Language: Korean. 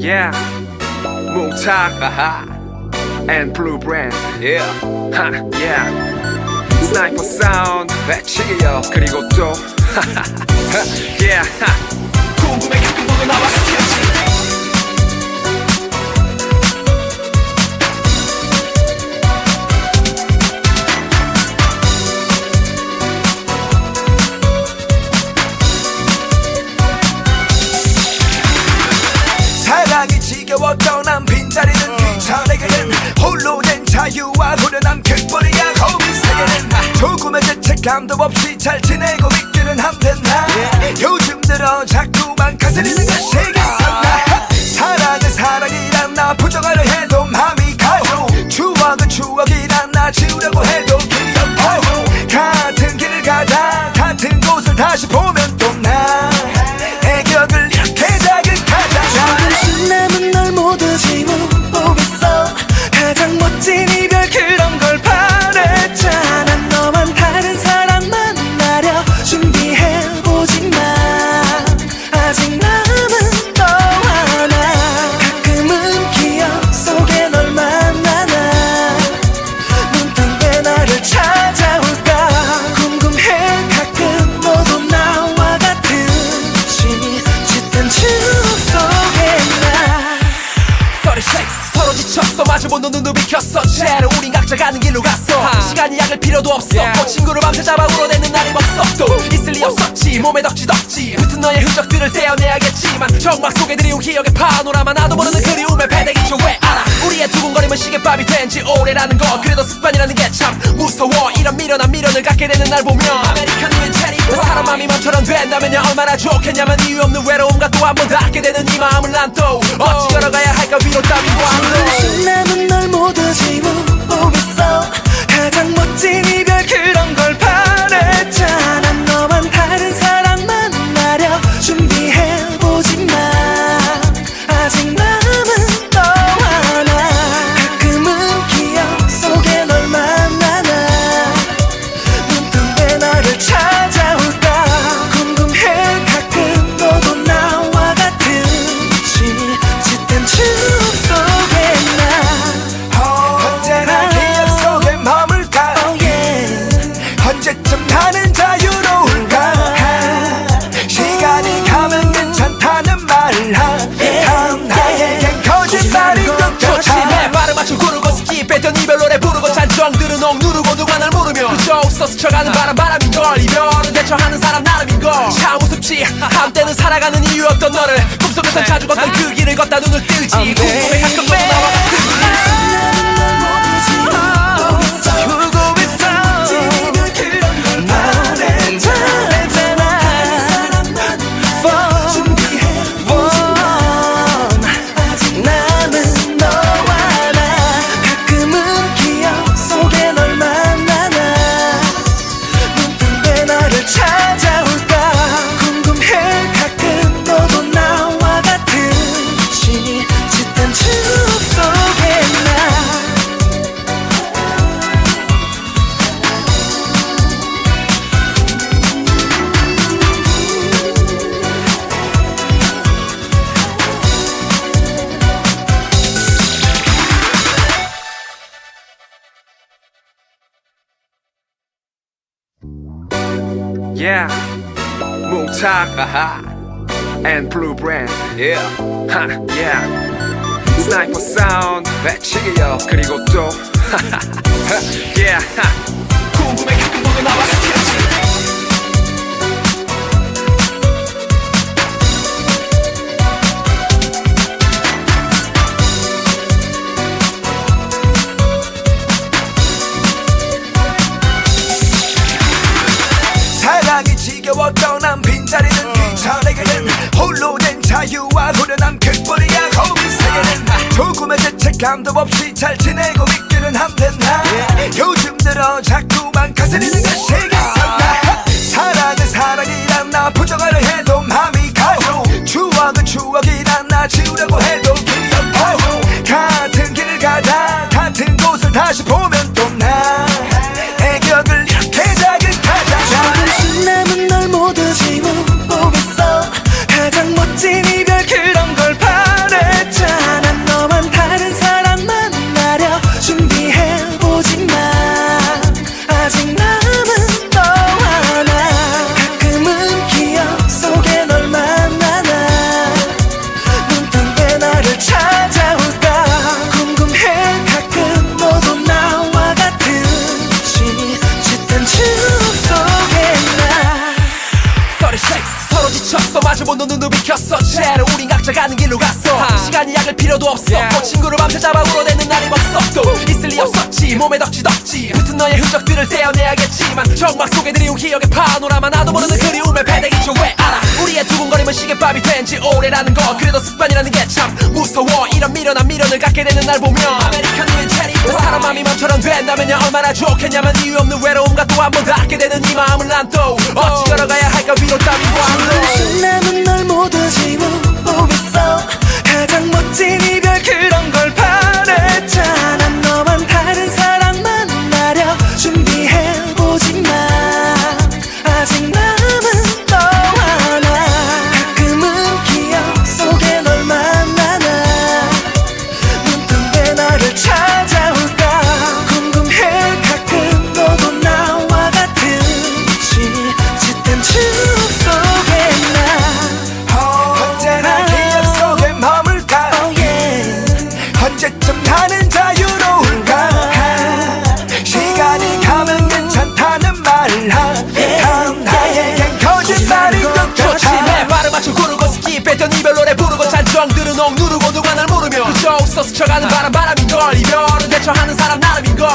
Yeah, 뭉타하하 and blue brand. Yeah, ha, yeah. 스나이퍼 사운드 배치기요 그리고 또 yeah. 궁금해 가끔 보고 나와 같이 사랑이 감도 없이 잘 지내고 있기는 한데 나. 요즘 들어 자꾸만 가스리는 것이 있었나. 사랑은 사랑이란 나 부정하려 해도 마음이 가요 추억은 추억이란 나 지우려고 해도 마주보는 눈도 비켰어. 채로 우린 각자 가는 길로 갔어. 시간이 약을 필요도 없어. Yeah. 꼭 친구를 밤새 잡아 울어내는 날이 없어. 또 있을 리 없었지. 몸에 덕지덕지. 붙은 너의 흔적들을 떼어내야겠지만 정막 속에 드리운 기억의 파노라마. 나도 모르는 그리움의 배대기죠 왜 알아? 우리의 두근거림은 시계밥이 된 지 오래라는 거. 그래도 습관이라는 게 참 무서워. 이런 미련한 미련을 갖게 되는 날 보면. 아메리카노의 체리 사람 마음이 맘처럼 된다면 야 얼마나 좋겠냐면 이유 없는 외로움과 또 한 번 닿게 되는 이 마음을 난 또 어찌 걸어가야 할까 위로 따윈과 함께 남은 널 모두 지워보겠어. 가장 멋진 이별 스쳐가는 바람 바람인걸 이별은 대처하는 사람 나름인걸 참 우습지 한때는 살아가는 이유였던 너를 꿈속에선 자주 걷던 그 길을 걷다 눈을 뜨지. 궁금해 가끔 너도 나와 Yeah, 뭉타하하 and blue brand. Yeah, ha, yeah. 스나이퍼 사운드 배치기요 그리고 또 yeah. 궁금해 가끔 보고 나와 같이 사랑이 자유와 후련함 그뿐이야 고민 세계는 조금의 죄책감도 없이 잘 지내고 있기는 한데 나 요즘 들어 자꾸만 가스리는 것이 있었나 사랑은 사랑이란 나 부정하려 해 잊었어. 채로 우린 각자 가는 길로 갔어. 시간이 약을 필요도 없었고 친구를 밤새 잡아 울어대는 날이 없었고 있을 리 없었지. 몸에 덕지 덕지. 붙은 너의 흔적들을 떼어내야겠지만 정막 속에 드리운 기억의 파노라마. 나도 모르는 그리움의 배대기죠 왜 알아? 우리의 두근거림은 시계밥이 된 지 오래라는 거. 그래도 습관이라는 게 참 무서워. 이런 미련한 미련을 갖게 되는 날 보면. 아메리카 그 사람 마음이 맘처럼 된다면 야 얼마나 좋겠냐만 이유 없는 외로움과 또 한 번 닿게 되는 이 마음을 난 또 어찌 걸어가야 할까 위로 따위고 한도. 남은 널 모두 지워 대처하는 사람 나름인 걸